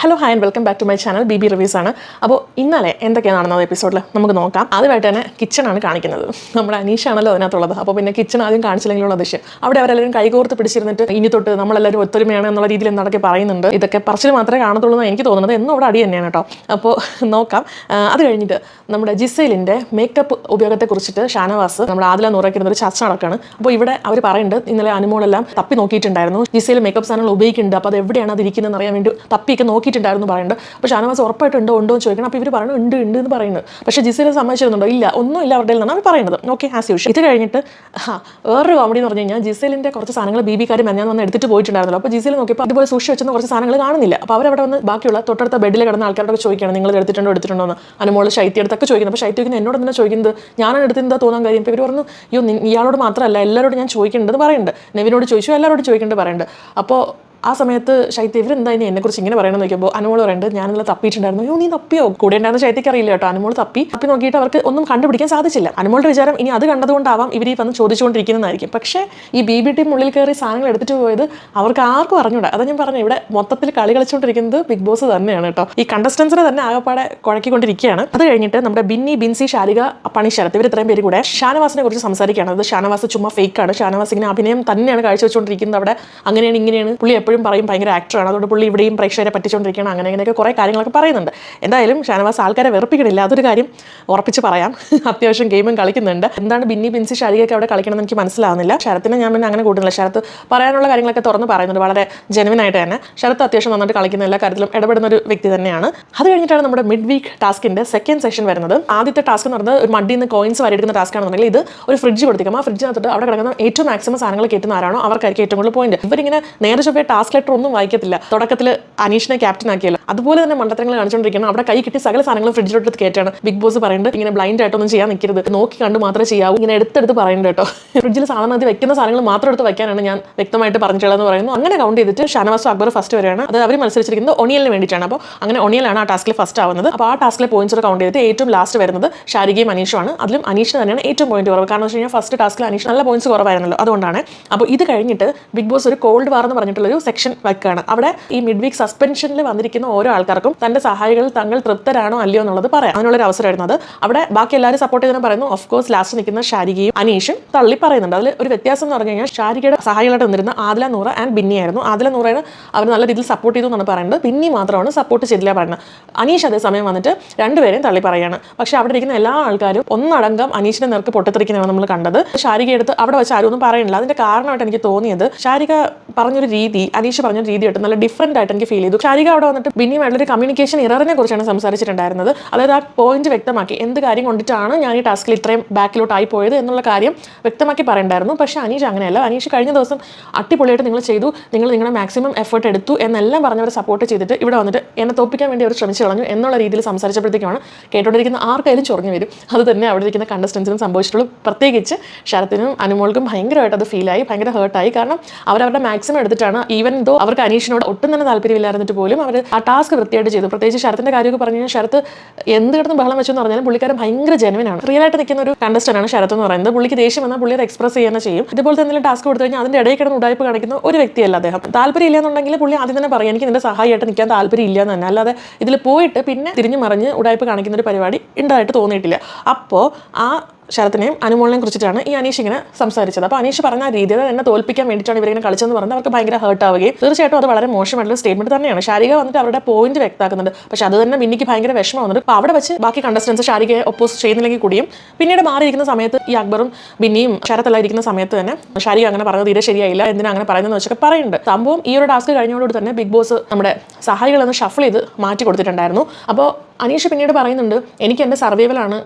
Hello hi and welcome back to my channel B B reviews ആണ്. അപ്പോൾ ഇന്നലെ എന്തൊക്കെയാണ് നടന്നത് എപ്പിസോഡിൽ നമുക്ക് നോക്കാം. ആദ്യമായിട്ട് തന്നെ കിച്ചണാണ് കാണിക്കുന്നത്. നമ്മുടെ അനീഷാണല്ലോ അതിനകത്തുള്ളത്. അപ്പോൾ പിന്നെ കിച്ചൺ ആദ്യം കാണിച്ചില്ലെങ്കിലുള്ള ദൃശ്യം അവിടെ അവരെല്ലാവരും കൈകോർത്ത് പിടിച്ചിരുന്നിട്ട് ഇനി തൊട്ട് നമ്മളെല്ലാവരും ഒത്തൊരുമയാണ് എന്നുള്ള രീതിയിൽ എന്നൊക്കെ പറയുന്നുണ്ട്. ഇതൊക്കെ പറച്ചിൽ മാത്രമേ കാണത്തുള്ളൂ എന്ന് എനിക്ക് തോന്നുന്നത്. എന്നും അവിടെ അടി തന്നെയാണ് കേട്ടോ. അപ്പോൾ നോക്കാം. അത് കഴിഞ്ഞിട്ട് നമ്മുടെ ജിസൈലിന്റെ മേക്കപ്പ് ഉപയോഗത്തെക്കുറിച്ചിട്ട് ഷാനവാസ് നമ്മൾ ആദില നൂറയ്ക്കുന്ന ഒരു ചർച്ച നടക്കുകയാണ് അപ്പോൾ ഇവിടെ അവർ പറയുന്നുണ്ട് ഇന്നലെ അനുമോളെല്ലാം തപ്പി നോക്കിയിട്ടുണ്ടായിരുന്നു. ജിസൈൽ മേക്കപ്പ് സാധനങ്ങൾ ഉപയോഗിക്കുന്നുണ്ട്. അപ്പോൾ അത് എവിടെയാണ് അത് ഇരിക്കുന്നതെന്ന് അറിയാൻ വേണ്ടി തപ്പിയൊക്കെ നോക്കിയിട്ടുണ്ടായിരുന്നു പറയുന്നുണ്ട് അപ്പോൾ ഷാനവാസ് ഉറപ്പായിട്ട് ഉണ്ടോ ഉണ്ടോ എന്ന് ചോദിക്കണം. അപ്പോൾ ഇവർ പറയുന്നത് ഉണ്ട് ഉണ്ട് എന്ന് പറയുന്നത് പക്ഷേ ജിസിനെ സമ്മതിച്ചിരുന്നുണ്ടോ? ഇല്ല ഒന്നും ഇല്ല അവരുടെ നിന്നാണ് അവർ പറയുന്നത്. ഓക്കെ ആസ് യൂഷ്വൽ ഇത് കഴിഞ്ഞിട്ട് വേറൊരു കോമഡി എന്ന് പറഞ്ഞു കഴിഞ്ഞാൽ ജിസലിന്റെ കുറച്ച് സാധനങ്ങൾ ബി ബി കാര്യം ഞാൻ വന്ന് എടുത്തിട്ട് പോയിട്ടുണ്ടായിരുന്നല്ലോ. അപ്പോൾ ജിസയിൽ നോക്കിയപ്പോൾ അതുപോലെ സൂക്ഷിച്ച് വെച്ചെന്ന് കുറച്ച് സാധനങ്ങൾ കാണുന്നില്ല. അപ്പോൾ അവരവിടെ വന്ന് ബാക്കിയുള്ള തൊട്ടടുത്ത ബെഡിൽ കിടന്ന ആൾക്കാരോടൊക്കെ ചോദിക്കുകയാണ് നിങ്ങൾ എടുത്തിട്ടുണ്ടോ എടുത്തിട്ടുണ്ടോ എന്ന്. അനുമോൾ ശൈത്യ എടുത്തൊക്കെ ചോദിക്കുന്നത് അപ്പോൾ ശൈത്യ എന്നോട് തന്നെ ചോദിക്കുന്നത്? ഞാനാണ് എടുത്തിരുന്നത് തോന്നാൻ കാര്യം? ഇപ്പോൾ ഇവർ പറഞ്ഞു അയ്യോ ഇയാളോട് മാത്രമല്ല എല്ലാവരോടും ഞാൻ ചോദിക്കേണ്ടത് പറയുന്നുണ്ട്. നെവിനോട് ചോദിച്ചു എല്ലാവരോടും ചോദിക്കേണ്ടത് പറയുന്നുണ്ട്. അപ്പോൾ ആ സമയത്ത് ശൈത്യ ഇവരെന്താ ഇനി എന്നെക്കുറിച്ച് ഇങ്ങനെ പറയണമെന്ന് നോക്കിയപ്പോൾ അനുമോൾ പറയുന്നത് ഞാൻ ഇന്നലെ തപ്പിയിട്ടുണ്ടായിരുന്നു. അയ്യോ നീ തപ്പിയോ? കൂടെ ഉണ്ടായിരുന്ന ശൈത്യക്ക് അറിയില്ല കേട്ടോ അനുമോൾ തപ്പി. തപ്പി നോക്കിയിട്ട് അവർക്ക് ഒന്നും കണ്ടുപിടിക്കാൻ സാധിച്ചില്ല. അനുമോളുടെ വിചാരം ഇനി അത് കണ്ടതുകൊണ്ടാവാം ഇവർ ഈ വന്ന് ചോദിച്ചുകൊണ്ടിരിക്കുന്നതായിരിക്കും. പക്ഷേ ഈ ബി ബി ടീം ഉള്ളിൽ കയറി സാധനങ്ങൾ എടുത്തിട്ട് പോയത് അവർക്ക് ആർക്കും അറിഞ്ഞൂടാ. അതാ ഞാൻ പറഞ്ഞു ഇവിടെ മൊത്തത്തിൽ കളി കളിച്ചുകൊണ്ടിരിക്കുന്നത് ബിഗ് ബോസ് തന്നെയാണ് കേട്ടോ. ഈ കണ്ടസ്റ്റൻസിനെ തന്നെ ആകപ്പാടെ കുഴക്കിക്കൊണ്ടിരിക്കുകയാണ്. അത് കഴിഞ്ഞിട്ട് നമ്മുടെ ബിന്നി ബിൻസി ശാരിക പണി ഇവർ ഇത്രയും പേര് കൂടെ ഷാനവാസിനെ കുറിച്ച് സംസാരിക്കുകയാണ്. അത് ഷാനവാസ് ചുമ്മാ ഫേക്കാണ് ഷാനവാസ് ഇങ്ങനെ അഭിനയം തന്നെയാണ് കാഴ്ചവെച്ചുകൊണ്ടിരിക്കുന്നത് അവിടെ. അങ്ങനെയാണ് ഇങ്ങനെയാണ്. പുള്ളി എപ്പോഴും പറയും ഭയങ്കര ആക്ടറാണ് അതുകൊണ്ട് പുള്ളി ഇവിടെയും പ്രേക്ഷകരെ പറ്റിച്ചുകൊണ്ടിരിക്കണം അങ്ങനെ അങ്ങനെയൊക്കെ കുറേ കാര്യങ്ങളൊക്കെ പറയുന്നുണ്ട്. എന്തായാലും ഷാനവാസ് ആൾക്കാരെ വെറുപ്പിക്കണില്ല. അതൊരു കാര്യം ഉറപ്പിച്ച് പറയാം. അത്യാവശ്യം ഗെയിമും കളിക്കുന്നുണ്ട്. എന്താണ് ബിന്നി ബിൻസി ഷാരികയൊക്കെ അവിടെ കളിക്കണമെന്ന് എനിക്ക് മനസ്സിലാവുന്നില്ല. ശരത്തിനെ ഞാൻ പിന്നെ അങ്ങനെ കൂട്ടുന്നില്ല. ശരത്ത് പറയാനുള്ള കാര്യങ്ങളൊക്കെ തുറന്ന് പറയുന്നുണ്ട്. വളരെ ജെനുവിനായിട്ട് തന്നെ. ശരത്ത് അത്യാവശ്യം നന്നായിട്ട് കളിക്കുന്ന എല്ലാ കാര്യത്തിലും ഇടപെടുന്ന ഒരു വ്യക്തി തന്നെയാണ്. അത് കഴിഞ്ഞിട്ടാണ് നമ്മുടെ മിഡ് വീക്ക് ടാസ്കിന്റെ സെക്കൻഡ് സെഷൻ വരുന്നത്. ആദ്യത്തെ ടാസ്ക് എന്ന് പറയുന്നത് ഒരു മടിയിൽ നിന്ന് കോയിൻസ് വരെയെടുക്കുന്ന ടാസ്ക് ആണെന്നുണ്ടെങ്കിൽ ഇത് ഒരു ഫ്രിഡ്ജ് കൊടുത്തിരിക്കും ആ ഫ്രിഡ്ജിനകത്തോട്ട് അവിടെ കിടക്കുന്ന ഏറ്റവും മാക്സിമം സാധനങ്ങൾ കയറ്റുന്ന ആരാണോ? അവർക്കായിരിക്കും ഏറ്റവും കൂടുതൽ പോയിന്റ് ഇവരിങ്ങനെ നേരെ ചൊവ്വേ ടാസ്ക് ലെറ്റർ ഒന്നും വായിക്കത്തില്ല. തുടക്കത്തിൽ അനീഷിനെ ക്യാപ്റ്റൻ ആക്കിയല്ലോ. അതുപോലെ തന്നെ മണ്ടത്തരങ്ങൾ കാണിച്ചുകൊണ്ടിരിക്കണം അവിടെ കൈ കിട്ടി സകല സാധനങ്ങളും ഫ്രിഡ്ജിലോട്ട് കയറ്റാണ് ബിഗ് ബോസ് പറയുന്നത് ഇങ്ങനെ ബ്ലൈൻഡ് ആയിട്ടൊന്നും ചെയ്യാൻ നിൽക്കരുത്. നോക്കി കണ്ട് മാത്രമേ ചെയ്യാവൂ. ഇങ്ങനെ എടുത്തെടുത്ത് പറയുന്നുണ്ട് കേട്ടോ. ഫ്രിഡ്ജിൽ സാധനം അത് വെക്കുന്ന സാധനങ്ങൾ മാത്രം എടുത്ത് വെക്കാനാണ് ഞാൻ വ്യക്തമായിട്ട് പറഞ്ഞിട്ടുള്ളതെന്ന് പറയുന്നു. അങ്ങനെ കൗണ്ട് ചെയ്തിട്ട് ഷാനവാസും അക്ബർ ഫസ്റ്റ് വരെയാണ് അത് അവർ മത്സരിച്ചിരിക്കുന്നത് ഒണിയലിന് വേണ്ടിയിട്ടാണ്. അപ്പോൾ അങ്ങനെ ഒണിയലാണ് ആ ടാസ്കിൽ ഫസ്റ്റ് ആവുന്നത്. അപ്പോൾ ആ ടാസ്കിലെ പോയിന്റ്സ് കൗണ്ട് ചെയ്തിട്ട് ഏറ്റവും ലാസ്റ്റ് വരുന്നത് ഷാരികയും അനീഷുമാണ് അതിലും അനീഷ് തന്നെയാണ് ഏറ്റവും പോയിന്റ് കുറവ്. കാരണം വെച്ച് കഴിഞ്ഞാൽ ഫസ്റ്റ് ടാസ്കിൽ അനീഷ് നല്ല പോയിന്റ്സ് കുറവായിരുന്നല്ലോ. അതുകൊണ്ടാണ്. അപ്പോൾ ഇത് കഴിഞ്ഞിട്ട് ബിഗ് ബോസ് ഒരു കോൾഡ് വാർ എന്ന് പറഞ്ഞിട്ടുള്ള ഒരു സെക്ഷൻ വെക്കുകയാണ് അവിടെ ഈ മിഡ് വീക്ക് സസ്പെൻഷനിൽ വന്നിരിക്കുന്ന ഓരോ ആൾക്കാർക്കും തന്റെ സഹായികൾ തങ്ങൾ തൃപ്തരാണോ അല്ലയോ എന്നുള്ളത് പറയാം. അതിനുള്ള ഒരു അവസരമായിരുന്നു അത്. അവിടെ ബാക്കി എല്ലാവരും സപ്പോർട്ട് ചെയ്തതിനെ പറയുന്നു ഓഫ് കോഴ്സ് ലാസ്റ്റ് നിൽക്കുന്ന ഷാരികയും അനീഷും തള്ളി പറയുന്നുണ്ട്. അതിൽ ഒരു വ്യത്യാസം എന്ന് പറഞ്ഞു കഴിഞ്ഞാൽ ഷാരികയുടെ സഹായികളായിട്ട് വന്നിരുന്ന ആദില നൂറ ആൻഡ് ബിന്നി ആയിരുന്നു. ആദില നൂറയാണ് അവർ നല്ല രീതിയിൽ സപ്പോർട്ട് ചെയ്തു എന്നാണ് പറയുന്നത്. ബിന്നി മാത്രമാണ് സപ്പോർട്ട് ചെയ്തില്ല പറയുന്നത്. അനീഷ് അതേസമയം വന്നിട്ട് രണ്ടുപേരെയും തള്ളി പറയാണ് പക്ഷേ അവിടെ ഇരിക്കുന്ന എല്ലാ ആൾക്കാരും ഒന്നടങ്കം അനീഷിന്റെ നിർക്ക് പൊട്ടിത്തെറിക്കുന്നതാണ് നമ്മൾ കണ്ടത്. ഷാരിക എടുത്ത് അവിടെ വെച്ച് ആരും ഒന്നും പറയുന്നില്ല അതിന്റെ കാരണമായിട്ട് എനിക്ക് തോന്നിയത് ഷാരിക പറഞ്ഞൊരു രീതി അനീഷ് പറഞ്ഞ രീതി ആയിട്ട് നല്ല ഡിഫറെന്റ് ആയിട്ട് എനിക്ക് ഫീൽ ചെയ്തു. ഷാരിക അവിടെ വന്നിട്ട് ബിന്നിയുമായിട്ടുള്ള ഒരു കമ്മ്യൂണിക്കേഷൻ ഇററിനെ കുറിച്ചാണ് സംസാരിച്ചിട്ടുണ്ടായിരുന്നത്. അതായത് ആ പോയിന്റ് വ്യക്തമാക്കി എന്ത് കാര്യം കൊണ്ടിട്ടാണ് ഞാൻ ഈ ടാസ്കിൽ ഇത്രയും ബാക്കിലോട്ടായി പോയത് എന്നുള്ള കാര്യം വ്യക്തമാക്കി പറയണ്ടായിരുന്നു. പക്ഷേ അനീഷ് അങ്ങനെയല്ല. അനീഷ് കഴിഞ്ഞ ദിവസം അടിപൊളിയായിട്ട് നിങ്ങൾ ചെയ്തു. നിങ്ങൾ നിങ്ങളുടെ മാക്സിമം എഫേർട്ട് എടുത്തു എന്നെല്ലാം പറഞ്ഞവരെ സപ്പോർട്ട് ചെയ്തിട്ട് ഇവിടെ വന്നിട്ട് എന്നെ തോപ്പിക്കാൻ വേണ്ടി അവർ ശ്രമിച്ചു കളഞ്ഞു എന്നുള്ള രീതിയിൽ സംസാരിച്ചപ്പോഴത്തേക്കാണ് കേട്ടോണ്ടിരിക്കുന്ന ആർക്കായാലും ചൊറഞ്ഞു വരും. അത് തന്നെ അവിടെ ഇരിക്കുന്ന കണ്ടസ്റ്റൻസിനും സംഭവിച്ചിട്ടുള്ളൂ. പ്രത്യേകിച്ച് ശരത്തിനും അനുമോൾക്കും ഭയങ്കരമായിട്ട് അത് ഫീലായി ഭയങ്കര ഹേർട്ടായി കാരണം അവരവരുടെ മാക്സിമം എടുത്തിട്ടാണ് ഈവൻ ദോ അവർക്ക് അനീഷിനോട് ഒട്ടും തന്നെ താല്പര്യമില്ലായിരുന്നിട്ട് പോലും അവർ ആ ടാസ്ക് വൃത്തിയായിട്ട് ചെയ്തു. പ്രത്യേകിച്ച് ശരത്തിന്റെ കാര്യമൊക്കെ പറഞ്ഞു കഴിഞ്ഞാൽ ശരത്ത് എന്ത് കിടന്ന് ബഹളം വെച്ചെന്ന് പറഞ്ഞാലും പുള്ളിക്കാരൻ ഭയങ്കര ജെനുവിനാണ് റിയൽ ആയിട്ട് നിൽക്കുന്ന ഒരു കണ്ടസ്റ്റന്റാണ് ശരത്ത് എന്ന് പറയുന്നത്. പുള്ളിക്ക് ദേഷ്യം വന്നാൽ പുള്ളി അത് എക്സ്പ്രസ് ചെയ്യുന്ന ചെയ്യും. ഇതുപോലെ എന്തെങ്കിലും ടാസ്ക് കൊടുത്തു കഴിഞ്ഞാൽ അതിന്റെ ഇടയിൽ കിടന്ന് ഉടായ്പ കാണിക്കുന്ന ഒരു വ്യക്തിയല്ല അദ്ദേഹം. താല്പര്യം ഇല്ലെന്നുണ്ടെങ്കിൽ പുള്ളി ആദ്യം തന്നെ പറയാം എനിക്ക് നിന്റെ സഹായമായിട്ട് നിൽക്കാൻ താല്പര്യം ഇല്ല എന്ന് തന്നെ. അല്ലാതെ ഇതിൽ പോയിട്ട് പിന്നെ തിരിഞ്ഞു മറിഞ്ഞ് ഉടായ്പ കാണിക്കുന്ന ഒരു പരിപാടി ഉണ്ടായിട്ട് തോന്നിയിട്ടില്ല. അപ്പോൾ ആ ശരത്തിനെയും അനുമോളിനെയും കുറിച്ചിട്ടാണ് ഈ അനീഷ് ഇങ്ങനെ സംസാരിച്ചത്. അപ്പോൾ അനീഷ് പറഞ്ഞ രീതിയിൽ എന്നെ തോൽപ്പിക്കാൻ വേണ്ടിയിട്ടാണ് ഇവരിങ്ങനെ കളിച്ചെന്ന് പറഞ്ഞാൽ അവർക്ക് ഭയങ്കര ഹേർട്ട് ആവുകയും തീർച്ചയായിട്ടും അത് വളരെ മോശമായിട്ടുള്ള സ്റ്റേറ്റ്മെന്റ് തന്നെയാണ്. ശാരിക വന്നിട്ട് അവരുടെ പോയിന്റ് വ്യക്തമാക്കുന്നുണ്ട്. പക്ഷെ അത് തന്നെ മിന്നിക്ക് ഭയങ്കര വിഷമം വന്നിട്ട് അപ്പോൾ അവിടെ വെച്ച് ബാക്കി കണ്ടസ്റ്റൻസ് ശാരികയെ ഒപ്പോസ് ചെയ്യുന്നില്ലെങ്കിൽ കൂടിയും പിന്നീട് മാറിയിരിക്കുന്ന സമയത്ത് ഈ അക്ബറും ബിന്നിയും ശരത്തെല്ലാം ഇരിക്കുന്ന സമയത്ത് തന്നെ ശാരിക അങ്ങനെ പറഞ്ഞത് തീരെ ശരിയായില്ല എന്തിനാ അങ്ങനെ പറയുന്നതെന്ന് വെച്ചൊക്കെ പറയുന്നുണ്ട്. സംഭവം ഈ ഒരു ടാസ്ക് കഴിഞ്ഞോടുകൂടി തന്നെ ബിഗ് ബോസ് നമ്മുടെ സഹായികളെന്ന് ഷഫിൾ ചെയ്ത് മാറ്റി കൊടുത്തിട്ടുണ്ടായിരുന്നു. അപ്പോൾ അനീഷ് പിന്നീട് പറയുന്നുണ്ട് എനിക്ക് എന്റെ സർവൈവലാണ്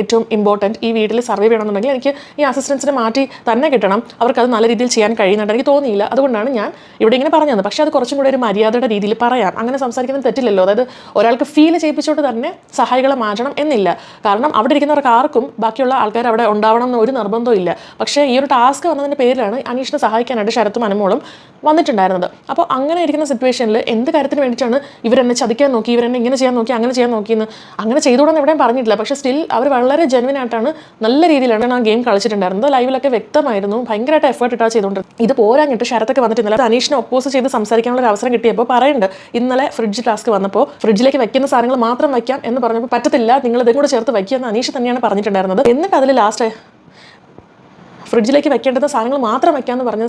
ഏറ്റവും ഇമ്പോർട്ടന്റ് ഈ വീട്ടിൽ സർവൈവ് ചെയ്യണമെന്നുണ്ടെങ്കിൽ എനിക്ക് ഈ അസിസ്റ്റൻസിനെ മാറ്റി തന്നെ കിട്ടണം. അവർക്ക് അത് നല്ല രീതിയിൽ ചെയ്യാൻ കഴിയുന്നുണ്ട്. എനിക്ക് തോന്നിയില്ല. അതുകൊണ്ടാണ് ഞാൻ ഇവിടെ ഇങ്ങനെ പറഞ്ഞത്. പക്ഷേ അത് കുറച്ചും കൂടി ഒരു മര്യാദയുടെ രീതിയിൽ പറയാം. അങ്ങനെ സംസാരിക്കുന്നത് തെറ്റില്ലല്ലോ. അതായത് ഒരാൾക്ക് ഫീൽ ചെയ്യിപ്പിച്ചോട്ട് തന്നെ സഹായികളെ മാറ്റണം എന്നില്ല. കാരണം അവിടെ ഇരിക്കുന്നവർക്ക് ആർക്കും ബാക്കിയുള്ള ആൾക്കാർ അവിടെ ഉണ്ടാവണം എന്ന് ഒരു നിർബന്ധവും ഇല്ല. പക്ഷേ ഈ ഒരു ടാസ്ക് വന്നതിന്റെ പേരിലാണ് അനീഷിനെ സഹായിക്കാനായിട്ട് ശരത്തും അനുമോളും വന്നിട്ടുണ്ടായിരുന്നത്. അപ്പോൾ അങ്ങനെ ഇരിക്കുന്ന സിറ്റുവേഷനിൽ എന്ത് കാര്യത്തിന് വേണ്ടിയിട്ടാണ് ഇവരെന്നെ ചതിക്കാൻ നോക്കി ഇവരെന്നെ ഇങ്ങനെ ചെയ്യാൻ നോക്കി അങ്ങനെ ചെയ്യാൻ നോക്കിയെന്ന് അങ്ങനെ ചെയ്തുകൂടെന്ന് എവിടെയും പറഞ്ഞിട്ടില്ല. പക്ഷേ സ്റ്റിൽ അവർ വളരെ ജെനുവിൻ ആയിട്ടാണ് നല്ല രീതിയിലാണ് ആ ഗെയിം കളിച്ചിട്ടുണ്ടായിരുന്നത്. ലൈവിലൊക്കെ വ്യക്തമായിരുന്നു. ഭയങ്കരമായിട്ട് എഫേർട്ട് ഇട്ടാ ചെയ്തുകൊണ്ട് ഇത് പോരാഞ്ഞിട്ട് ശരത്തൊക്കെ വന്നിട്ട് ഇന്നലെ അനീഷിനെ ഒപ്പോസ് ചെയ്ത് സംസാരിക്കാനുള്ള ഒരു അവസരം കിട്ടിയപ്പോൾ പറയുന്നുണ്ട് ഇന്നലെ ഫ്രിഡ്ജ് ടാസ്ക് വന്നപ്പോൾ ഫ്രിഡ്ജിലേക്ക് വെക്കുന്ന സാധനങ്ങൾ മാത്രം വയ്ക്കാം എന്ന് പറഞ്ഞപ്പോൾ പറ്റത്തില്ല. നിങ്ങൾ ഇതും കൂടെ ചേർത്ത് വയ്ക്കുമെന്ന് അനീഷ് തന്നെയാണ് പറഞ്ഞിട്ടുണ്ടായിരുന്നത്. എന്നിട്ട് അതിൽ ലാസ്റ്റ് ഫ്രിഡ്ജിലേക്ക് വെക്കേണ്ടുന്ന സാധനങ്ങൾ മാത്രം വെക്കാമെന്ന് പറഞ്ഞ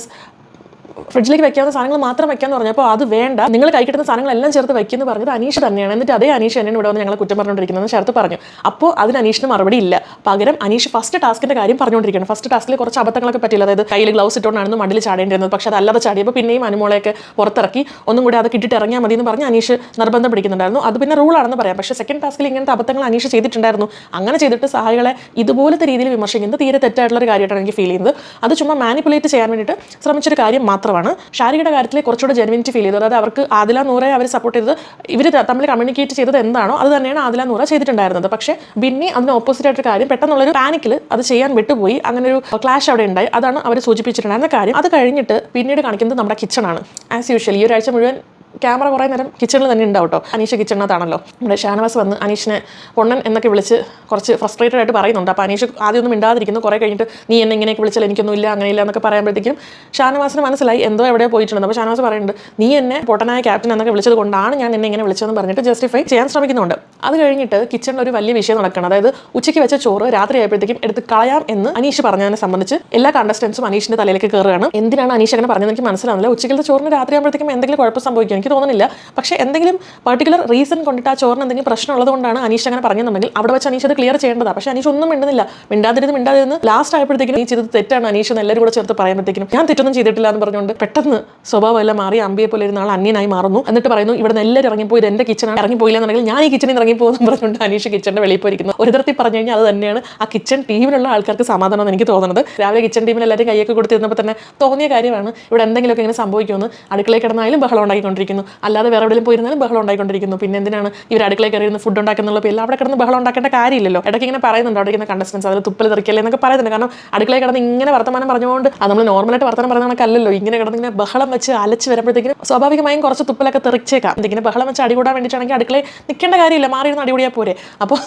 ഫ്രിഡ്ജിലേക്ക് വെക്കാവുന്ന സാധനങ്ങൾ മാത്രം വെക്കാന്ന് പറഞ്ഞപ്പോൾ അത് വേണ്ട. നിങ്ങൾ കൈ കിട്ടുന്ന സാധനങ്ങളെല്ലാം ചേർത്ത് വെക്കുന്നു പറഞ്ഞത് അനീഷ് തന്നെയാണ്. എന്നിട്ട് അതേ അനീഷ് തന്നെയാണ് ഇവിടെ വന്ന് ഞങ്ങൾ കുറ്റം പറഞ്ഞുകൊണ്ടിരിക്കുന്നത് ശരത്ത് പറഞ്ഞു. അപ്പോൾ അതിന് അനീഷിന് മറുപടി ഇല്ല. പകരം അനീഷ് ഫസ്റ്റ് ടാസ്കിന്റെ കാര്യം പറഞ്ഞുകൊണ്ടിരിക്കുകയാണ് ഫസ്റ്റ് ടാസ്കിൽ കുറച്ച് അബദ്ധങ്ങളൊക്കെ പറ്റില്ല അതായത് കയ്യിൽ ഗ്ലൗസ് ഇട്ടുകൊണ്ടാണ് മണ്ണിൽ ചാടേണ്ടിരുന്നത്. പക്ഷേ അതല്ലാതെ ചാടിയപ്പോൾ പിന്നെയും അനുമോളെയൊക്കെ പുറത്തിറക്കി ഒന്നും കൂടി അത് കിട്ടിട്ട് ഇറങ്ങിയാൽ മതി എന്ന് പറഞ്ഞ് അനീഷ് നിർബന്ധം പിടിക്കുന്നുണ്ടായിരുന്നു. അത് പിന്നെ റൂളാണെന്ന് പറയാം. പക്ഷേ സെക്കൻഡ് ടാസ്കിൽ ഇങ്ങനത്തെ അബദ്ധങ്ങൾ അനീഷ് ചെയ്തിട്ടുണ്ടായിരുന്നു. അങ്ങനെ ചെയ്തിട്ട് സഹായികളെ ഇതുപോലത്തെ രീതിയിൽ വിമർശിക്കുന്നത് തീരെ തെറ്റായിട്ടുള്ള ഒരു കാര്യമായിട്ടാണ് എനിക്ക് ഫീൽ ചെയ്യുന്നത്. അത് ചുമ്മാ മാനിപ്പുലേറ്റ് ചെയ്യാൻ വേണ്ടിയിട്ട് ശ്രമിച്ചൊരു കാര്യം മാത്രമാണ്. ഷാരികയുടെ കാര്യത്തിൽ കുറച്ചുകൂടെ ജെനുവിനിറ്റി ഫീൽ ചെയ്തു. അതായത് അവർക്ക് ആദില നൂറെ അവർ സപ്പോർട്ട് ചെയ്തത് ഇവർ തമ്മിൽ കമ്മ്യൂണിക്കേറ്റ് ചെയ്തത് എന്താണോ അത് തന്നെയാണ് ആദില നൂറ ചെയ്തിട്ടുണ്ടായിരുന്നത്. പക്ഷേ ബിന്നി അതിന് ഓപ്പോസിറ്റ് ആയിട്ട് കാര്യം പെട്ടെന്നുള്ളൊരു പാനിക്കിൽ അത് ചെയ്യാൻ വിട്ടുപോയി. അങ്ങനെ ഒരു ക്ലാഷ് അവിടെ ഉണ്ടായി. അതാണ് അവർ സൂചിപ്പിച്ചിട്ടുണ്ടായിരുന്ന കാര്യം. അത് കഴിഞ്ഞിട്ട് പിന്നീട് കാണിക്കുന്നത് നമ്മുടെ കിച്ചണാണ് ആസ് യൂഷ്വൽ ഈ ഒരാഴ്ച മുഴുവൻ ക്യാമറ കുറേ നേരം കിച്ചണിൽ തന്നെ ഉണ്ടാവും കേട്ടോ അനീഷ് കിച്ചണിനകത്താണല്ലോ നമ്മുടെ ഷാനവാസ് വന്ന് അനീഷിനെ പൊണ്ണൻ എന്നൊക്കെ വിളിച്ച് കുറച്ച് ഫ്രസ്ട്രേറ്റഡ് ആയിട്ട് പറയുന്നുണ്ട്. അപ്പോൾ അനീഷ് ആദ്യമൊന്നും മിണ്ടാതിരിക്കുന്നു. കുറേ കഴിഞ്ഞിട്ട് നീ എന്നെ ഇങ്ങനെയൊക്കെ വിളിച്ചാൽ എനിക്കൊന്നും ഇല്ല അങ്ങനെ ഇല്ല എന്നൊക്കെ പറയുമ്പോഴത്തേക്കും ഷാനവാസിന് മനസ്സിലായി എന്തോ എവിടെ പോയിട്ടുണ്ട്. അപ്പോൾ ഷാനവാസ് പറയുന്നുണ്ട് നീ എന്നെ പൊട്ടനായ ക്യാപ്റ്റൻ എന്നൊക്കെ വിളിച്ചത് കൊണ്ടാണ് ഞാൻ എന്നെ ഇങ്ങനെ വിളിച്ചതെന്ന് പറഞ്ഞിട്ട് ജസ്റ്റിഫൈ ചെയ്യാൻ ശ്രമിക്കുന്നുണ്ട്. അത് കഴിഞ്ഞിട്ട് കിച്ചണിൽ ഒരു വലിയ വിഷയം നടക്കണം അതായത് ഉച്ചയ്ക്ക് വെച്ച ചോറ് രാത്രി ആയപ്പോഴത്തേക്കും എടുത്ത് കളയാം എന്ന് അനീഷ് പറഞ്ഞതിനെ സംബന്ധിച്ച് എല്ലാ കണ്ടസ്റ്റൻസും അനീഷിന്റെ തലയിലേക്ക് കയറുകയാണ് എന്തിനാണ് അനീഷ് അങ്ങനെ പറഞ്ഞത് എനിക്ക് മനസ്സിലാവുന്നില്ല. ഉച്ചയ്ക്കത്തെ ചോറിന് രാത്രി ആകുമ്പോഴത്തേക്കും എന്തെങ്കിലും കുഴപ്പം സംഭവിക്കും എനിക്ക് തോന്നുന്നില്ല. പക്ഷേ എന്തെങ്കിലും പർട്ടിക്കുലർ റീസൺ കൊണ്ടിട്ട് ആ ചോറിന് എന്തെങ്കിലും പ്രശ്നം ഉള്ളതുകൊണ്ടാണ് അനീഷ് അങ്ങനെ പറഞ്ഞെന്നുണ്ടെങ്കിൽ അവിടെ വെച്ച് അനീഷ് അത് ക്ലിയർ ചെയ്യേണ്ടതാണ് പക്ഷേ അനീഷ് ഒന്നും മിണ്ടുന്നില്ല. മിണ്ടാതിരുന്ന് മിണ്ടാതിരുന്ന് ലാസ്റ്റ് ആയപ്പോഴത്തേക്കും നീ ചെയ്തത് തെറ്റാണ് അനീഷ് എന്ന് എല്ലാവരും കൂടെ ചേർത്ത് പറയുമ്പോഴത്തേക്കും ഞാൻ തെറ്റൊന്നും ചെയ്തിട്ടില്ല എന്ന് പറഞ്ഞുകൊണ്ട് പെട്ടെന്ന് സ്വഭാവം എല്ലാം മാറി അമ്പിയെ പോലെ ഇരുന്ന ആൾ അന്യനായി മാറുന്നു. എന്നിട്ട് പറയുന്നു ഇവിടെ നിന്ന് എല്ലാവരും ഇറങ്ങിപ്പോയി ഇത് എന്റെ കിച്ചണാണ് ഇറങ്ങിപ്പോയില്ല എന്നുണ്ടെങ്കിൽ ഞാൻ ഈ കിച്ചണിൽ ഇറങ്ങിപ്പോകുന്നു പറഞ്ഞുകൊണ്ട് അനീഷ് കിച്ചണിന്റെ വെളിയിൽ പോയിരിക്കുന്നു. ഒരു തരത്തിൽ പറഞ്ഞു കഴിഞ്ഞാൽ അത് തന്നെയാണ്. ആ കിച്ചൺ ടീമിലുള്ള ആൾക്കാർക്ക് സമാധാനം എന്ന് എനിക്ക് തോന്നുന്നത്. രാവിലെ കിച്ചൺ ടീമിൽ എല്ലാവരും കൈയൊക്കെ കൊടുത്തിരുന്നപ്പോൾ തന്നെ തോന്നിയ കാര്യമാണ്. ഇവിടെ എന്തെങ്കിലുമൊക്കെ ഇങ്ങനെ സംഭവിക്കുമെന്ന് അടുക്കളയിൽ കിടന്നാലും ബഹളം ഉണ്ടാക്കിക്കൊണ്ടിരിക്കുന്നു അല്ലാതെ വേറെ എവിടെയും പോയിരുന്നാലും ബഹളം ഉണ്ടായിക്കൊണ്ടിരിക്കുന്നു. പിന്നെ എന്തിനാണ് ഇവർ അടുക്കളയിൽ കയറി ഫുഡ് ഉണ്ടാക്കുന്നുള്ള പേരിൽ അവിടെ കിടന്ന് ബഹളം ഉണ്ടാക്കേണ്ട കാര്യമില്ലല്ലോ. ഇടയ്ക്ക് ഇങ്ങനെ പറയുന്നുണ്ട്. അവിടെ ഇരിക്കുന്ന കണ്ടസ്റ്റൻസ് അതിൽ തുപ്പൽ തെറിക്കല്ലേ എന്നൊക്കെ പറയുന്നുണ്ട്. കാരണം അടുക്കളയിൽ കിടന്ന് ഇങ്ങനെ വർത്തമാനം പറഞ്ഞുകൊണ്ട് നമ്മൾ നോർമലായിട്ട് വർത്തമാനം പറയുന്ന കണക്കല്ലല്ലോ. ഇങ്ങനെ കിടന്ന് ഇങ്ങനെ ബഹളം വെച്ച് അലച്ച് വരുമ്പോഴത്തേക്കും സ്വാഭാവികമായും കുറച്ച് തുപ്പലൊക്കെ തെറിച്ചേക്കാം. എന്തെങ്കിലും ബഹളം വെച്ച് അടികൂടാൻ വേണ്ടിയിട്ടാണെങ്കിൽ അടുക്കളയിൽ നിൽക്കേണ്ട കാര്യമില്ല. മാറിയിരുന്ന് അടികൂടിയാൽ പോരെ. അപ്പോൾ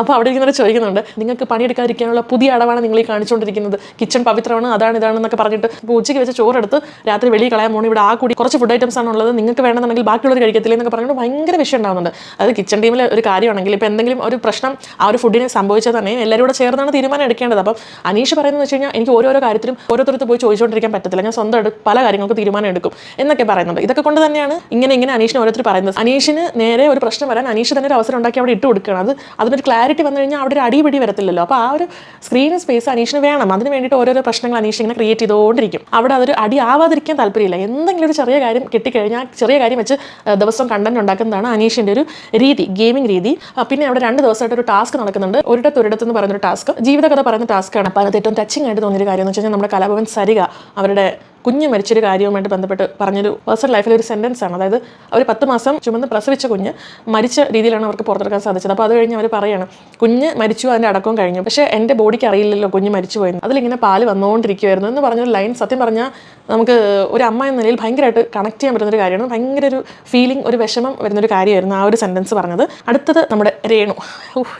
അപ്പോൾ അവിടെ ഇരിക്കുന്നവർ ചോദിക്കുന്നുണ്ട് നിങ്ങൾക്ക് പണിയെടുക്കാതിരിക്കാനുള്ള പുതിയ അടവാണ് നിങ്ങൾ ഈ കാണിച്ചുകൊണ്ടിരിക്കുന്നത്. കിച്ചൺ പവിത്രമാണ് അതാണ് ഇതാണെന്നൊക്കെ പറഞ്ഞിട്ട് ഉച്ചയ്ക്ക് വെച്ച് ചോറെടുത്ത് രാത്രി വെളിയിൽ കളയാൻ പോകണം ഇവിടെ ആ കൂടി കുറച്ച് ഫുഡ് ഐറ്റംസ് ആണുള്ളത് നിങ്ങൾക്ക് വേണമെന്നുണ്ടെങ്കിൽ ബാക്കിയുള്ളവർ കഴിക്കത്തില്ല എന്നൊക്കെ പറഞ്ഞുകൊണ്ട് ഭയങ്കര വിഷയം ഉണ്ടാകുന്നുണ്ട് അത് കിച്ചൺ ടീമിൽ ഒരു കാര്യമാണെങ്കിൽ ഇപ്പോൾ എന്തെങ്കിലും ഒരു പ്രശ്നം ആ ഒരു ഫുഡിനെ സംഭവിച്ചാൽ തന്നെ എല്ലാവരും കൂടെ ചേർന്നാണ് തീരുമാനം എടുക്കേണ്ടത്. അപ്പം അനീഷ് പറയുന്നത് വെച്ച് കഴിഞ്ഞാൽ എനിക്ക് ഓരോരോ കാര്യത്തിലും ഓരോരുത്തരത്ത് പോയി ചോദിച്ചുകൊണ്ടിരിക്കാൻ പറ്റത്തില്ല. ഞാൻ സ്വന്തമായിട്ട് പല കാര്യങ്ങൾക്കും തീരുമാനം എടുക്കും എന്നൊക്കെ പറയുന്നുണ്ട്. ഇതൊക്കെ കൊണ്ട് തന്നെയാണ് ഇങ്ങനെ ഇങ്ങനെ അനീഷിന് ഓരോരുത്തർ പറയുന്നത്. അനീഷിന് നേരെ ഒരു പ്രശ്നം വരാൻ അനീഷ് തന്നെ ഒരു അവസരം ഉണ്ടാക്കി അവിടെ ഇട്ട് കൊടുക്കുകയാണ്. അത് അതിനൊരു ക്ലാരിറ്റി വന്നു കഴിഞ്ഞാൽ അവിടെ ഒരു അടിപിടി വരത്തില്ലല്ലോ. അപ്പോൾ ആ ഒരു സ്ക്രീൻ സ്പേസ് അനീഷിന് വേണം. അതിന് വേണ്ടിയിട്ട് ഓരോരോ പ്രശ്നങ്ങൾ അനീഷ് ഇങ്ങനെ ക്രിയേറ്റ് ചെയ്തുകൊണ്ടിരിക്കും. അവിടെ അതൊരു അടി ആവാതിരിക്കാൻ താല്പര്യമില്ല. എന്തെങ്കിലും ഒരു ചെറിയ കാര്യം കിട്ടിക്കഴിഞ്ഞാൽ ചെറിയ കാര്യം വെച്ച് ദിവസം കണ്ടന്റ് ഉണ്ടാക്കുന്നതാണ് അനീഷിന്റെ ഒരു രീതി ഗെയിമിംഗ് രീതി. പിന്നെ അവിടെ രണ്ട് ദിവസമായിട്ട് ഒരു ടാസ്ക് നടക്കുന്നുണ്ട്. ഒരിടത്ത് ഒരിടത്ത് എന്ന് പറയുന്ന ഒരു ടാസ്ക് ജീവിതകഥ പറയുന്ന ടാസ്ക്കാണ് അപ്പോൾ അതിനകത്ത് ഏറ്റവും ടച്ചിങ് ആയിട്ട് തോന്നിയൊരു കാര്യം എന്ന് വെച്ച് കഴിഞ്ഞാൽ നമ്മുടെ കലാഭവൻ സരിക അവരുടെ കുഞ്ഞ് മരിച്ചൊരു കാര്യവുമായിട്ട് ബന്ധപ്പെട്ട് പറഞ്ഞൊരു പേഴ്സണൽ ലൈഫിൽ ഒരു സെന്റൻസ് ആണ്. അതായത് അവർ പത്ത് മാസം ചുമന്ന് പ്രസവിച്ച കുഞ്ഞ് മരിച്ച രീതിയിലാണ് അവർക്ക് പുറത്തെടുക്കാൻ സാധിച്ചത്. അപ്പോൾ അത് കഴിഞ്ഞ് അവർ പറയണം കുഞ്ഞ് മരിച്ചു അതിന്റെ അടക്കം കഴിഞ്ഞു. പക്ഷേ എന്റെ ബോഡിക്ക് അറിയില്ലല്ലോ കുഞ്ഞ് മരിച്ചു പോയെന്ന്. അതിലിങ്ങനെ പാൽ വന്നുകൊണ്ടിരിക്കുമായിരുന്നു എന്ന് പറഞ്ഞൊരു ലൈൻ സത്യം പറഞ്ഞാൽ നമുക്ക് ഒരു അമ്മ എന്ന നിലയിൽ ഭയങ്കരമായിട്ട് കണക്ട് ചെയ്യാൻ പറ്റുന്ന ഒരു കാര്യമാണ്. ഭയങ്കര ഒരു ഫീലിംഗ് ഒരു വിഷമം വരുന്നൊരു കാര്യമായിരുന്നു ആ ഒരു സെന്റൻസ് പറഞ്ഞത്. അടുത്തത് നമ്മുടെ രേണു.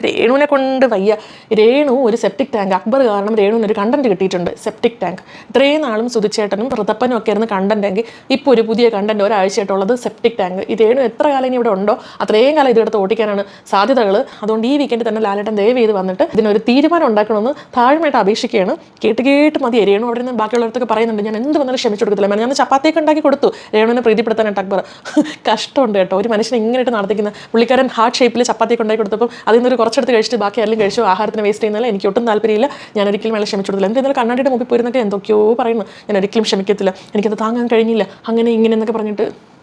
രേണുവിനെ കൊണ്ട് വയ്യ. രേണു ഒരു സെപ്റ്റിക് ടാങ്ക് അക്ബർ കാരണം രേണുവിന് ഒരു കണ്ടന്റ് കിട്ടിയിട്ടുണ്ട് സെപ്റ്റിക് ടാങ്ക് ഇത്രയും നാളും സുധിച്ചേട്ടനും ഋതപ്പനും ഒക്കെ ആയിരുന്നു കണ്ടന്റ് എങ്കിൽ ഇപ്പോൾ ഒരു പുതിയ കണ്ടന്റ് ഒരാഴ്ചയായിട്ടുള്ളത് സെപ്റ്റിക് ടാങ്ക് ഇത് ഏഴും എത്ര കാലം ഇനി ഇവിടെ ഉണ്ടോ? അത്രയും കാലം ഇതെടുത്ത് ഓടിക്കാനാണ് സാധ്യതകൾ അതുകൊണ്ട് ഈ വീക്കെൻഡ് തന്നെ ലാലേട്ടൻ ദയവ് ചെയ്ത് വന്നിട്ട് ഇതിനൊരു തീരുമാനം ഉണ്ടാക്കണമെന്ന് താഴ്മയായിട്ട് അപേക്ഷിക്കുകയാണ്. കേട്ട് കേട്ട് മതി. രേണു അവിടെ നിന്ന് ബാക്കിയുള്ളവർക്ക് പറയുന്നുണ്ട്. ഞാൻ എന്ത് വന്നാലും ക്ഷമിച്ചു കൊടുക്കത്തില്ല. ഞാൻ ചപ്പാത്തിയൊക്കെ ഉണ്ടാക്കി കൊടുത്തു. രേണുവിനെ പ്രീതിപ്പെടുത്താനായിട്ട് അക്ബർ കഷ്ടമുണ്ട് കേട്ടോ. ഒരു മനുഷ്യനെ ഇങ്ങനെയിട്ട് നടത്തിക്കുന്ന പുള്ളിക്കാരൻ ഹാർട്ട് ഷേപ്പിൽ ചപ്പാത്തിയൊക്കെ ഉണ്ടാക്കി കൊടുത്തപ്പോൾ അതിൽ നിന്നൊരു കുറച്ചെടുത്ത് കഴിച്ചിട്ട് ബാക്കി എല്ലാം കഴിച്ചു? ആഹാരത്തിന് വേസ്റ്റ് ചെയ്യുന്നില്ല എനിക്ക് ഒട്ടും താല്പര്യമില്ല. ഞാൻ ഒരിക്കലും വേണം ക്ഷമിച്ചു കൊടുക്കില്ല ഇന്നലെ കണ്ണാടിയുടെ മുമ്പിൽ പോയിരുന്നൊക്കെ എന്തൊക്കെയോ പറയുന്നു. ഞാൻ ഒരിക്കലും ക്ഷമിക്കത്തില്ല. എനിക്കത് താങ്ങാൻ കഴിഞ്ഞില്ല. അങ്ങനെ ഇങ്ങനെ എന്നൊക്കെ പറഞ്ഞിട്ട്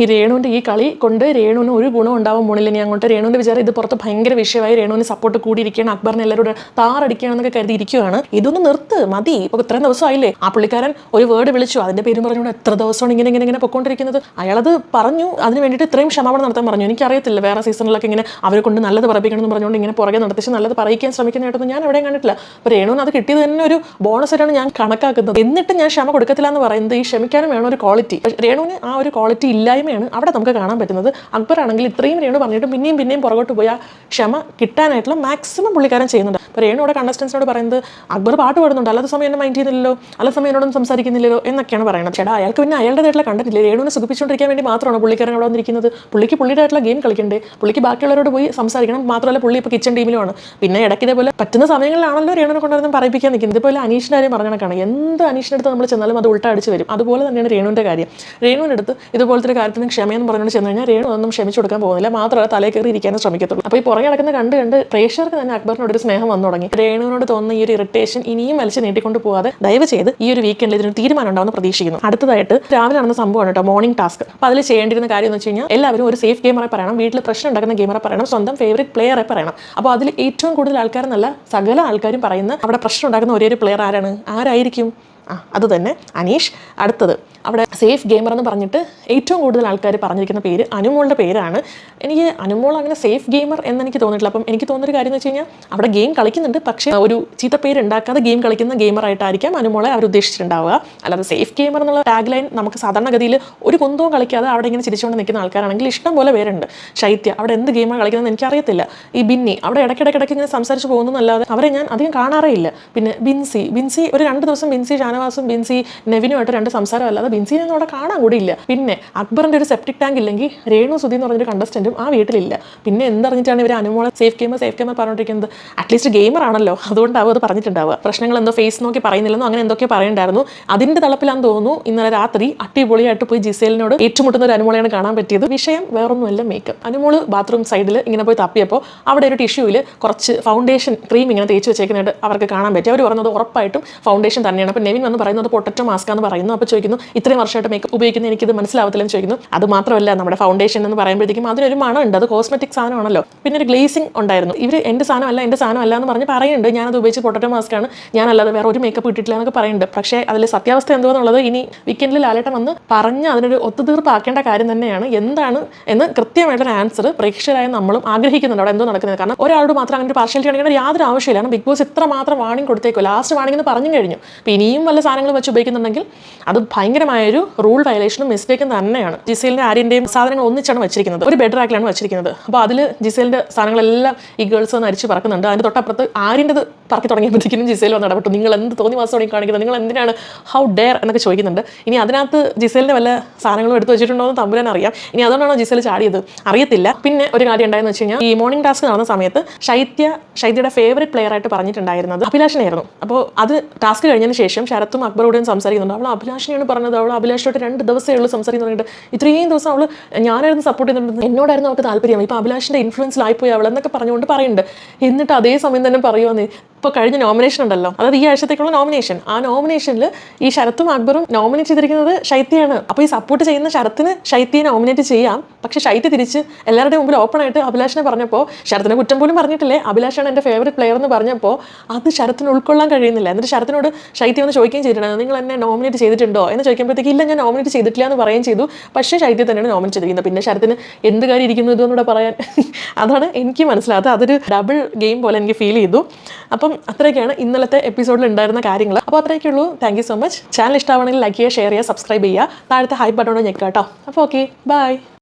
ഈ രേണുവിന്റെ ഈ കളി കൊണ്ട് രേണുവിന് ഒരു ഗുണം ഉണ്ടാവാൻ പോണില്ല. ഇനി അങ്ങോട്ട് രേണുവിന്റെ വിചാരം ഇത് പുറത്ത് ഭയങ്കര വിഷയമായി രേണുവിന് സപ്പോർട്ട് കൂടിയിരിക്കുകയാണ്. അക്ബറിനെ എല്ലാവരും താറടിക്കുകയാണെന്നൊക്കെ കരുതി ഇരിക്കുകയാണ് ഇതൊന്ന് നിർത്ത് മതി. ഇപ്പോൾ ഇത്രയും ദിവസമായില്ലേ? ആ പുള്ളിക്കാരൻ ഒരു വേർഡ് വിളിച്ചു. അതിന്റെ പേരും പറഞ്ഞുകൊണ്ട് എത്ര ദിവസമാണ് ഇങ്ങനെ ഇങ്ങനെ ഇങ്ങനെ പൊക്കോണ്ടിരിക്കുന്നത്? അയാളത് പറഞ്ഞു. അതിന് വേണ്ടിയിട്ട് ഇത്രയും ക്ഷമാപണം നടത്താൻ പറഞ്ഞു. എനിക്കറിയത്തില്ല വേറെ സീസണിലൊക്കെ ഇങ്ങനെ അവരെ കൊണ്ട് നല്ലത് പറയിക്കണം എന്ന് പറഞ്ഞുകൊണ്ട് ഇങ്ങനെ പുറകെ നടത്തിച്ച് നല്ലത് പറയിക്കാൻ ശ്രമിക്കുന്ന ശ്രമിക്കുന്നതായിട്ടൊന്നും ഞാൻ എവിടെയും കണ്ടിട്ടില്ല. അപ്പോൾ രേണുവിന് അത് കിട്ടിയത് തന്നെ ഒരു ബോണസ് ആയിട്ടാണ് ഞാൻ കണക്കാക്കുന്നത്. എന്നിട്ട് ഞാൻ ക്ഷമ കൊടുക്കത്തില്ല എന്ന് പറയുന്നത് ഈ ക്ഷമിക്കാനും വേണം ഒരു ക്വാളിറ്റി രേണുവിന് ആ ഒരു ക്വാളിറ്റി ഇല്ല. ക്ഷമയില്ലായ്മയാണ് അവിടെ നമുക്ക് കാണാൻ പറ്റുന്നത്. അക്ബർ ആണെങ്കിൽ ഇത്രയും രേണു പറഞ്ഞിട്ട് പിന്നെയും പിന്നെയും പുറകോട്ട് പോയി ആ ക്ഷമ കിട്ടാനായിട്ടുള്ള മാക്സിമം പുള്ളിക്കാരൻ ചെയ്യുന്നുണ്ട്. അപ്പോൾ രേണു അവിടെ കണ്ടസ്റ്റൻസിനോട് പറയുന്നത് അക്ബർ പാട്ട് പാടുന്നുണ്ട് അല്ലാത്ത സമയം എന്നെ മൈൻഡ് ചെയ്യുന്നില്ലല്ലോ അല്ല സമയം എന്നോടൊന്നും സംസാരിക്കുന്നില്ലല്ലോ എന്നൊക്കെയാണ് പറയുന്നത്. ചേട്ടാ അയാൾക്ക് പിന്നെ അയാളുടേതായിട്ടുള്ള കണ്ടിട്ടില്ലേ രേണുവിനെ സുഖിപ്പിച്ചുകൊണ്ടിരിക്കാൻ വേണ്ടി മാത്രമാണ് പുള്ളിക്കാരൻ അവിടെ വന്നിരിക്കുന്നത്? പുള്ളിക്ക് പുള്ളിയുടേതായിട്ടുള്ള ഗെയിം കളിക്കണ്ടേ? പുള്ളിക്ക് ബാക്കിയുള്ളവരോട് പോയി സംസാരിക്കണം മാത്രമല്ല പുള്ളി ഇപ്പോൾ കിച്ചൺ ടീമിലുമാണ് പിന്നെ ഇടയ്ക്ക് ഇതേപോലെ പറ്റുന്ന സമയങ്ങളിലാണല്ലോ രേണുവിനെ കൊണ്ടുവന്ന് പറയിപ്പിക്കാൻ നിൽക്കുന്നത്. ഇതുപോലെ അനീഷിന്റെ കാര്യം പറഞ്ഞ കണക്കാണ്. എന്ത് അനീഷിന്റെ അടുത്ത് നമ്മൾ ചെന്നാലും അത് ഉൾട്ട അടിച്ച് വരും. അതുപോലെ തന്നെയാണ് രേണുവിന്റെ കാര്യം. രേണുവിന്റെ അടുത്ത് ഇതുപോലത്തെ കാര്യത്തിന് ക്ഷമയെന്ന് പറഞ്ഞുകൊണ്ട് ചെന്ന് കഴിഞ്ഞാൽ രേണു ഒന്നും ക്ഷമിച്ചു കൊടുക്കാൻ പോകുന്നില്ല. മാത്രമല്ല തലേ കയറി ഇരിക്കാനും ശ്രമിക്കത്തുള്ളൂ. അപ്പോൾ ഈ പുറകെ കിടക്കുന്ന കണ്ട് കണ്ട് പ്രേക്ഷകർക്ക് തന്നെ അക്ബറിനോട് ഒരു സ്നേഹം വന്നു തുടങ്ങി. രേണുവിനോട് തോന്നുന്ന ഈ ഒരു ഇറിറ്റേഷൻ ഇനിയും വലിച്ചു നീട്ടിക്കൊണ്ട് പോകാതെ ദയവ് ചെയ്ത് ഈ ഒരു വീക്കെൻഡിൽ ഇതിന് തീരുമാനം ഉണ്ടാവുമെന്ന് പ്രതീക്ഷിക്കുന്നു. അടുത്തതായിട്ട് രാവിലെ നടന്ന സംഭവമാണ് കേട്ടോ മോർണിംഗ് ടാസ്ക് അപ്പോൾ അതിൽ ചെയ്യേണ്ടിരുന്ന കാര്യം എന്ന് വെച്ച് കഴിഞ്ഞാൽ എല്ലാവരും ഒരു സേഫ് ഗെയിമറെ പറയണം വീട്ടിൽ പ്രശ്നം ഉണ്ടാക്കുന്ന ഗെയിമറെ പറയണം സ്വന്തം ഫേവറേറ്റ് പ്ലെയറെ പറയണം. അപ്പോൾ അതിൽ ഏറ്റവും കൂടുതൽ ആൾക്കാർ നല്ല സകല ആൾക്കാരും പറയുന്ന അവിടെ പ്രശ്നം ഉണ്ടാക്കുന്ന ഒരേ ഒരു പ്ലെയർ ആരാണ്? ആരായിരിക്കും? ആ അത് തന്നെ അനീഷ് അടുത്തത്. അവിടെ സേഫ് ഗെയിമർ എന്ന് പറഞ്ഞിട്ട് ഏറ്റവും കൂടുതൽ ആൾക്കാർ പറഞ്ഞിരിക്കുന്ന പേര് അനുമോളുടെ പേരാണ്. എനിക്ക് അനുമോൾ അങ്ങനെ സേഫ് ഗെയിമർ എന്ന് എനിക്ക് തോന്നിയിട്ടില്ല. അപ്പം എനിക്ക് തോന്നുന്നൊരു കാര്യം എന്ന് വെച്ച് കഴിഞ്ഞാൽ അവിടെ ഗെയിം കളിക്കുന്നുണ്ട്. പക്ഷേ ഒരു ചീത്ത പേര് ഉണ്ടാക്കാതെ ഗെയിം കളിക്കുന്ന ഗെയിമറായിട്ടായിരിക്കാം അനുമോളെ അവർ ഉദ്ദേശിച്ചിട്ടുണ്ടാവുക. അല്ലാതെ സേഫ് ഗെയിമർ എന്നുള്ള ടാഗ് ലൈൻ നമുക്ക് സാധാരണഗതിയിൽ ഒരു കുന്തവും കളിക്കാതെ അവിടെ ഇങ്ങനെ ചിരിച്ചുകൊണ്ട് നിൽക്കുന്ന ആൾക്കാരാണെങ്കിൽ ഇഷ്ടം പോലെ പേരുണ്ട്. ശൈത്യ അവിടെ എന്ത് ഗെയിമാണ് കളിക്കുന്നതെന്ന് എനിക്കറിയത്തില്ല. ഈ ബിന്നി അവിടെ ഇടയ്ക്കിടയ്ക്കിടയ്ക്ക് ഇങ്ങനെ സംസാരിച്ച് പോകുന്നതല്ലാതെ അവരെ ഞാൻ അധികം കാണാറേ ഇല്ല. പിന്നെ ബിൻസി ബിൻസി ഒരു രണ്ട് ദിവസം ബിൻസി ഷാനവാസും ബിൻസി നെവിനുമായിട്ട് രണ്ട് സംസാരം അല്ലാതെ ബിൻസിനെ ഒന്നും അവിടെ കാണാൻ കൂടി ഇല്ല. പിന്നെ അക്ബറിന്റെ ഒരു സെപ്റ്റിക് ടാങ്ക് ഇല്ലെങ്കിൽ രേണു സുധി എന്ന് പറഞ്ഞൊരു കണ്ടസ്റ്റന്റും ആ വീട്ടിലില്ല. പിന്നെ എന്തറിഞ്ഞിട്ടാണ് ഇവർ അനുമോളെ സേഫ് ഗെയിമർ സേഫ് ഗെയിമർ പറഞ്ഞിരിക്കുന്നത് അറ്റ്ലീസ്റ്റ് ഗെയിമർ ആണല്ലോ. അതുകൊണ്ടാവും അത് പറഞ്ഞിട്ടുണ്ടാവുക. പ്രശ്നങ്ങൾ എന്തോ ഫേസ് നോക്കി പറയുന്നില്ലെന്നോ അങ്ങനെ എന്തൊക്കെയോ പറയുന്നുണ്ടായിരുന്നു അതിന്റെ തളപ്പിലാന്ന് തോന്നുന്നു ഇന്നലെ രാത്രി അടിപൊളിയായിട്ട് പോയി ജിസേലിനോട് ഏറ്റുമുട്ടുന്ന ഒരു അനുമോളെയാണ് കാണാൻ പറ്റിയത്. വിഷയം വേറൊന്നുമല്ല മേക്കപ്പ് അനുമോൾ ബാത്റൂം സൈഡിൽ ഇങ്ങനെ പോയി തപ്പിയപ്പോൾ അവിടെ ഒരു ടിഷ്യൂവിൽ കുറച്ച് ഫൗണ്ടേഷൻ ക്രീം ഇങ്ങനെ തേച്ച് വെച്ചേക്കുന്നതായിട്ട് അവർക്ക് കാണാൻ പറ്റി. അവർ പറഞ്ഞത് ഉറപ്പായിട്ടും ഫൗണ്ടേഷൻ തന്നെയാണ്. അപ്പോൾ നെവിൻ വന്ന് പറയുന്നത് പൊട്ടറ്റോ മാസ്ക് എന്ന് പറയുന്നു. അപ്പോൾ ചോദിക്കുന്നു ഇത്രയും വർഷമായിട്ട് മേക്കപ്പ് ഉപയോഗിക്കുന്ന എനിക്കിത് മനസ്സിലാവത്തില്ലെന്ന് ചോദിക്കുന്നു. അത് മാത്രമല്ല നമ്മുടെ ഫൗണ്ടേഷൻ എന്ന് പറയുമ്പോഴത്തേക്കും അതിനൊരു മണം ഉണ്ട് അത് കോസ്മെറ്റിക് സാധനമാണല്ലോ. പിന്നെ ഒരു ഗ്ലേസിംഗ് ഉണ്ടായിരുന്നു. ഇവർ എന്റെ സാധനമല്ല എന്റെ സാധനമല്ല എന്ന് പറഞ്ഞ് പറയുന്നുണ്ട്. ഞാനത് ഉപയോഗിച്ച് പൊട്ടറ്റോ മാസ്ക് ആണ്. ഞാനല്ലാതെ വേറെ ഒരു മേക്കപ്പ് ഇട്ടിട്ടില്ല എന്നൊക്കെ പറയുന്നുണ്ട്. പക്ഷേ അതിൽ സത്യാവസ്ഥ എന്തോന്നുള്ളത് ഇനി വീക്കെൻഡിൽ ലാലേട്ടൻ വന്ന് പറഞ്ഞ് അതിനൊരു ഒത്തുതീർപ്പ് ആക്കേണ്ട കാര്യം തന്നെയാണ്. എന്താണ് എന്ന് കൃത്യമായിട്ടൊരു ആൻസർ പ്രേക്ഷകരായ നമ്മളും ആഗ്രഹിക്കുന്നുണ്ട്. അവിടെ എന്തോ നടക്കുന്നത്. കാരണം ഒരാളോട് മാത്രം അങ്ങനെ ഒരു പാർഷ്യാലിറ്റി കാണിക്കേണ്ട യാതൊരു ആവശ്യമില്ല കാരണം ബിഗ് ബോസ് ഇത്ര മാത്രം വാണിംഗ് കൊടുത്തേക്കോ ലാസ്റ്റ് വാണിംഗ് എന്ന് പറഞ്ഞു കഴിഞ്ഞു. ഇനിയും വല്ല സാധനങ്ങൾ വെച്ച് ഉപയോഗിക്കുന്നുണ്ടെങ്കിൽ അത് ഭയങ്കരമായൊരു റൂൾ വയലേഷനും മിസ്റ്റേക്കും തന്നെയാണ്. ജിസേലിന്റെ ആര്യന്റെയും സാധനങ്ങൾ ഒന്നിച്ചാണ് വെച്ചിരിക്കുന്നത്. ഒരു ബെഡ് റാക്കിലാണ് വെച്ചിരിക്കുന്നത്. അപ്പോൾ അതിൽ ജിസേലിന്റെ സാധനങ്ങളെല്ലാം ഈ ഗേൾസ് വന്ന് അരിച്ച് പറക്കുന്നുണ്ട്. അതിന്റെ തൊട്ടപ്പുറത്ത് ആര്യന്റെത് പറക്കി തുടങ്ങിയപ്പോഴത്തേക്കും ജിസേൽ വന്ന് ഇടപെട്ടു നിങ്ങൾ എന്ത് തോന്നി മാസം തുടങ്ങി കാണിക്കുന്നത്? നിങ്ങൾ എന്തിനാണ് ഹൗ ഡെയർ എന്നൊക്കെ ചോദിക്കുന്നുണ്ട്. ഇനി അതിനകത്ത് ജിസേലിന്റെ വല്ല സാധനങ്ങളും എടുത്തു വെച്ചിട്ടുണ്ടോ എന്ന് തമ്പുരാൻ അറിയാം. ഇനി അതുകൊണ്ടാണോ ജിസേൽ ചാടിയത്? അറിയത്തില്ല. പിന്നെ ഒരു കാര്യം ഉണ്ടായെന്ന് വെച്ച് കഴിഞ്ഞാൽ ഈ മോർണിംഗ് ടാസ്ക് നടന്ന സമയത്ത് ശൈത്യ ശൈത്യയുടെ ഫേവറേറ്റ് പ്ലെയർ ആയിട്ട് പറഞ്ഞിട്ടുണ്ടായിരുന്നത് അഭിലാഷനായിരുന്നു അപ്പോൾ അത് ടാസ്ക് കഴിഞ്ഞതിന് ശേഷം ശരത്തും അക്ബറോടും സംസാരിക്കുന്നുണ്ട്. അവൾ അഭിലാഷിനെയാണ് പറഞ്ഞത്. അവൾ അഭിലാഷോട്ട് രണ്ട് ദിവസമേ ഉള്ളൂ സംസാരിക്കുന്നു പറഞ്ഞിട്ട് ഇത്രയും ദിവസം അവൾ ഞാനായിരുന്നു സപ്പോർട്ട് ചെയ്യുന്നുണ്ട് എന്നോടായിരുന്നു അവൾക്ക് താല്പര്യം. ഇപ്പോൾ അഭിലാഷിന്റെ ഇൻഫ്ലുവൻസിലായിപ്പോയി അവൾ എന്നൊക്കെ പറഞ്ഞുകൊണ്ട് പറയുന്നുണ്ട്. എന്നിട്ട് അതേ സമയം തന്നെ പറയുമെന്ന് ഇപ്പോൾ കഴിഞ്ഞ നോമിനേഷൻ ഉണ്ടല്ലോ. അതായത് ഈ ആഴ്ചത്തേക്കുള്ള നോമിനേഷൻ ആ നോമിനേഷനിൽ ഈ ശരത്തും അക്ബറും നോമിനേറ്റ് ചെയ്തിരിക്കുന്നത് ശൈത്യയാണ്. അപ്പോൾ ഈ സപ്പോർട്ട് ചെയ്യുന്ന ശരത്തിന് ശൈത്യയെ നോമിനേറ്റ് ചെയ്യാം. പക്ഷേ ശൈത്യ തിരിച്ച് എല്ലാവരുടെയും മുമ്പിൽ ഓപ്പൺ ആയിട്ട് അഭിലാഷിനെ പറഞ്ഞപ്പോൾ ശരത്തിനെ കുറ്റം പോലും പറഞ്ഞിട്ടില്ലേ? അഭിലാഷാണ് എന്റെ ഫേവറേറ്റ് പ്ലെയർ എന്ന് പറഞ്ഞപ്പോൾ അത് ശരത്തിന് ഉൾക്കൊള്ളാൻ കഴിയുന്നില്ല. എന്നിട്ട് ശരത്തിനോട് ശൈത്യം ഒന്ന് ചോദിക്കുകയും ചെയ്തിട്ടുണ്ട്. നിങ്ങൾ എന്നെ നോമിനേറ്റ് ചെയ്തിട്ടുണ്ടോ? എന്ന് ചോദിക്കുമ്പോഴത്തേക്ക് ഇല്ല ഞാൻ നോമിനേറ്റ് ചെയ്തിട്ടില്ല എന്ന് പറയുകയും ചെയ്തു. പക്ഷേ ശൈത്യം തന്നെയാണ് നോമിനേറ്റ് ചെയ്തിരിക്കുന്നത്. പിന്നെ ശരത്തിന് എന്ത് കാര്യം ഇരിക്കുന്നു ഇതെന്നൂടെ പറയാൻ? അതാണ് എനിക്ക് മനസ്സിലാകാത്ത അതൊരു ഡബിൾ ഗെയിം പോലെ എനിക്ക് ഫീൽ ചെയ്തു. അപ്പം അത്രയൊക്കെയാണ് ഇന്നലത്തെ എപ്പിസോഡിൽ ഉണ്ടായിരുന്ന കാര്യങ്ങൾ അപ്പോൾ അത്രയൊക്കെ ഉള്ളൂ. താങ്ക് സോ മച്ച് ചാനൽ ഇഷ്ടമാണെങ്കിൽ ലൈക്ക് ചെയ്യുക ഷെയർ ചെയ്യുക സബ്സ്ക്രൈബ് ചെയ്യുക. താഴത്തെ ഹൈ ബട്ടൺ ഞെക്കുക കേട്ടോ. അപ്പോൾ ഓക്കെ ബൈ